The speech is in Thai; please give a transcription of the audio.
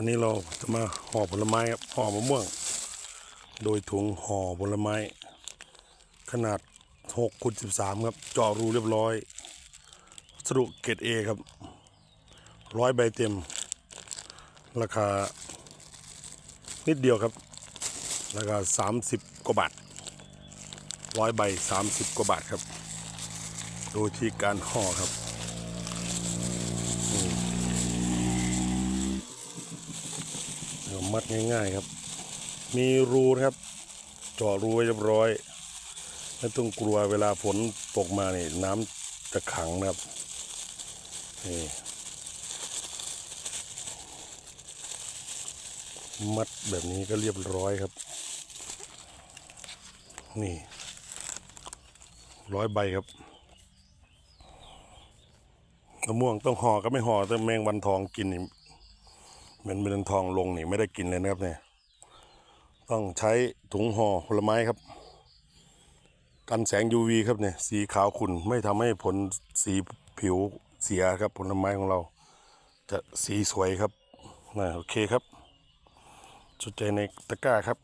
อันนี้เราจะมาห่อผลไม้ครับห่อมะม่วง โดยถุงห่อผลไม้ ขนาด6คูณ13 ครับเจาะรูเรียบร้อยสดุเกรดเอครับร้อยใบเต็ม ราคา นิดเดียวครับ ราคา 30 กว่าบาทร้อยใบ 30 กว่าบาทครับ โดยที่การห่อครับ เดี๋ยว มัดง่าย ๆครับ มีรูนะครับเจาะรูไว้เรียบร้อยไม่ต้องกลัวเวลาฝนตกมาเนี่ยน้ำจะขังนะครับนี่มัดแบบนี้ก็เรียบร้อยครับ นี่ร้อยใบครับมะม่วงต้องห่อก็ไม่ห่อแต่แมงวันทองกิน เหมือนเป็นทองลงนี่ไม่ได้กินเลยนะครับเนี่ย ต้องใช้ถุงห่อผลไม้ครับ กันแสง UV ครับเนี่ย สีขาวขุ่นไม่ทำให้ผลสีผิวเสียครับผลไม้ของเรา จะสีสวยครับนะโอเคครับสนใจในตะกร้าครับ